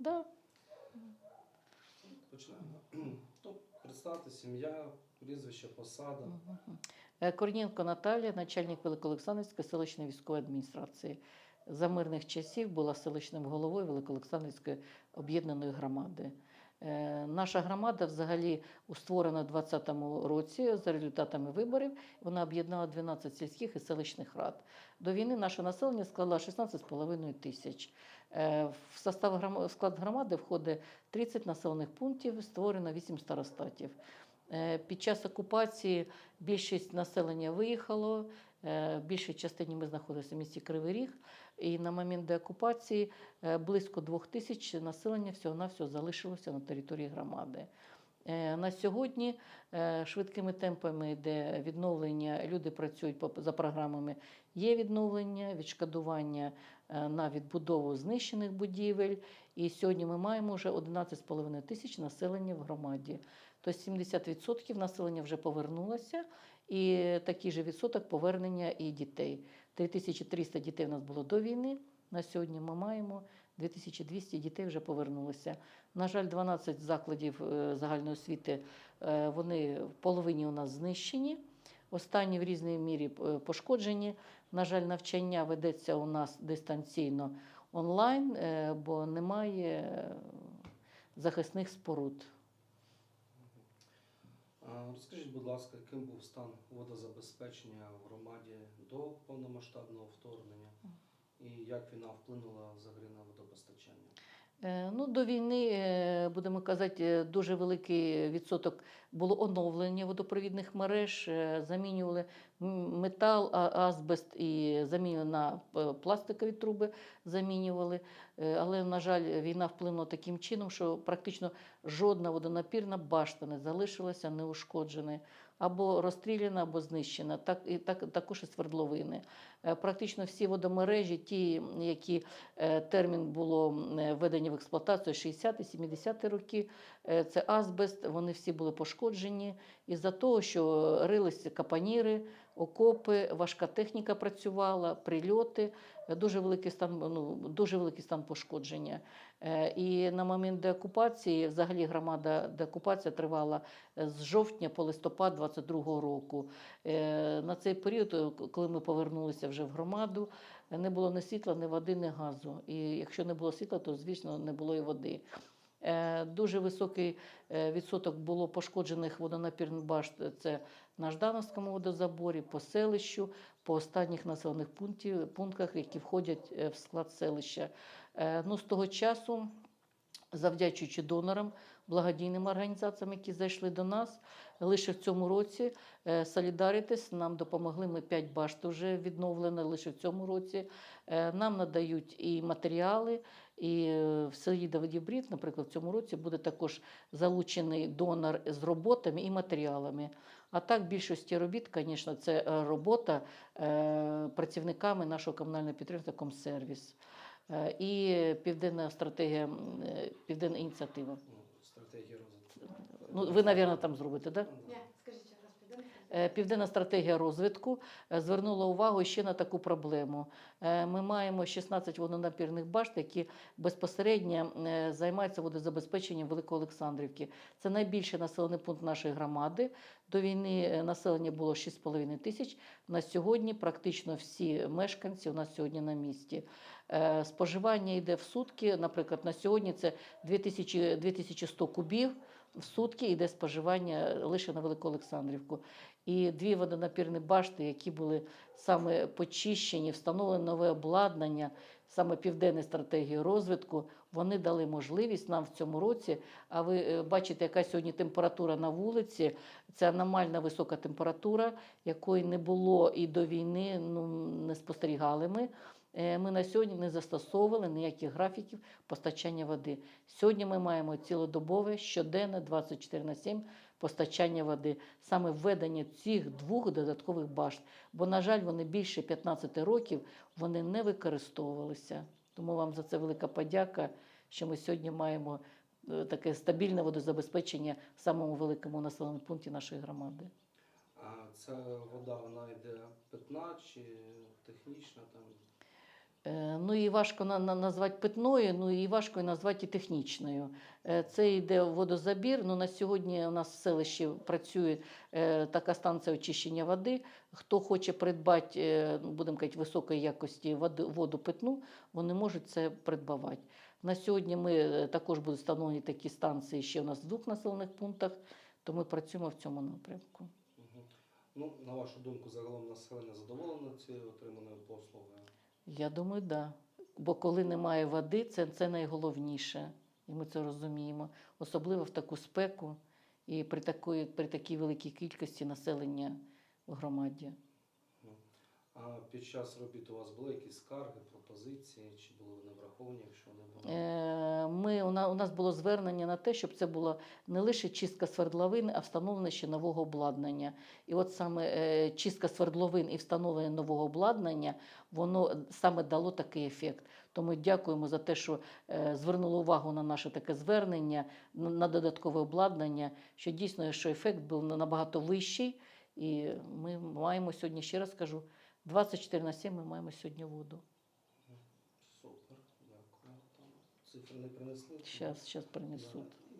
Да. Почнемо. Ну, представте, сім'я, прізвище, посада. Корнінко Наталія, начальник Великоолександрівської селищної військової адміністрації. За мирних часів була селищним головою Великоолександрівської об'єднаної громади. Е, Наша громада взагалі створена у 2020 році за результатами виборів. Вона об'єднала 12 сільських і селищних рад. До війни наше населення складало 16,5 тисяч. Е, В состав склад громади входить 30 населених пунктів, створено 8 старостатів. Е, Під час окупації більшість населення виїхало. Е, В більшій частині ми знаходилися в місті Кривий Ріг. І на момент деокупації е, близько двох тисяч населення всього-навсього залишилося на території громади. Е, На сьогодні е, швидкими темпами йде відновлення. Люди працюють за програмами. Є відновлення, відшкодування е, на відбудову знищених будівель. І сьогодні ми маємо вже 11,5 тисяч населення в громаді. Тобто 70% населення вже повернулося, і такий же відсоток повернення і дітей. 3300 дітей у нас було до війни. На сьогодні ми маємо 2200 дітей вже повернулося. На жаль, 12 закладів е, загальної освіти е, вони в половині у нас знищені. Останні в різній мірі е, пошкоджені. На жаль, навчання ведеться у нас дистанційно онлайн, бо немає захисних споруд. Розкажіть, будь ласка, яким був стан водозабезпечення в громаді до повномасштабного вторгнення і як війна вплинула взагалі на водопостачання? Е, Ну, до війни, е, будемо казати, е, дуже великий відсоток було оновлення водопровідних мереж, замінювали метал, азбест і замінювали на пластикові труби, замінювали. Але, на жаль, війна вплинула таким чином, що практично жодна водонапірна башта не залишилася неушкодженою. Або розстріляна, або знищена, так і так також і свердловини. Е, Практично всі водомережі, ті, які е, термін було е, введення в експлуатацію 60-70 роки, це азбест, вони всі були пошкоджені із-за того, що рилися капаніри, окопи, важка техніка працювала, прильоти, е, дуже великий стан, ну, дуже великий стан пошкодження. Е, І на момент деокупації, взагалі громада деокупація тривала е, з жовтня по листопад 22 року. На цей період, коли ми повернулися вже в громаду, не було ні світла, ні води, ні газу. І якщо не було світла, то звісно не було і води. Е, Дуже високий е, відсоток було пошкоджених водонапірних башт. Це на Ждановському водозаборі, по селищу, по останніх населених пунктів, пунктах, які входять е, в склад селища. Е, Ну, з того часу завдячуючи донорам, благодійним організаціям, які зайшли до нас. Лише в цьому році е, Солідаритес нам допомогли. Ми 5 башт вже відновлено лише в цьому році. Е, Нам надають і матеріали, і е, в селі Давидів Брід, наприклад, в цьому році буде також залучений донор з роботами і матеріалами. А так, більшості робіт, звісно, це е, робота е, працівниками нашого комунального підприємства Комсервіс. І південна стратегія, південна ініціатива. Ну, стратегія розвитку. Ну, ви, мабуть, там зробите, так? Да? Ні, скажіть ще раз, підемо. Е, Південна стратегія розвитку е, звернула увагу ще на таку проблему. Е, Ми маємо 16 водонапірних башт, які безпосередньо е, займаються водозабезпеченням Великоолександрівки. Це найбільший населений пункт нашої громади. До війни е, населення було 6,5 тисяч. На сьогодні практично всі мешканці у нас сьогодні на місці. Е, Споживання йде в сутки. Наприклад, на сьогодні це 2000, 2100 кубів в сутки йде споживання лише на Великоолександрівку. І дві водонапірні башти, які були саме почищені, встановлено нове обладнання, саме південної стратегії розвитку, вони дали можливість нам в цьому році. А ви е, бачите, яка сьогодні температура на вулиці. Це аномальна висока температура, якої не було і до війни, ну не спостерігали ми. Е, Ми на сьогодні не застосовували ніяких графіків постачання води. Сьогодні ми маємо цілодобове, щоденне, 24 на 7 постачання води, саме введення цих двох додаткових башт. Бо, на жаль, вони більше 15 років вони не використовувалися. Тому вам за це велика подяка, що ми сьогодні маємо е, таке стабільне водозабезпечення в самому великому населеному пункті нашої громади. А ця вода, вона йде питна чи технічна там? Е, Ну і важко на, на, назвати питною, ну і важко назвати і технічною. Е, Це йде водозабір. Ну, на сьогодні у нас в селищі працює е, така станція очищення води. Хто хоче придбати, будемо казати, високої якості воду питну, вони можуть це придбавати. На сьогодні ми також будуть встановлені такі станції ще у нас в двох населених пунктах, то ми працюємо в цьому напрямку. Ну, на вашу думку, загалом населення задоволено цією отриманою послугою? Я думаю, так. Да. Бо коли немає води, це, це найголовніше. І ми це розуміємо. Особливо в таку спеку і при, такої, при такій великій кількості населення в громаді. А під час робіт у вас були якісь скарги, пропозиції, чи були вони враховані, якщо вони були? Е, Ми, у, нас було звернення на те, щоб це була не лише чистка свердловин, а встановлення ще нового обладнання. І от саме е, чистка свердловин і встановлення нового обладнання, воно саме дало такий ефект. Тому дякуємо за те, що е, звернули увагу на наше таке звернення, на додаткове обладнання, що дійсно що ефект був набагато вищий. І ми маємо сьогодні, ще раз кажу, 24 на 7 ми маємо сьогодні воду. Супер, дякую. Цифри не принесли? Зараз, зараз принесуть.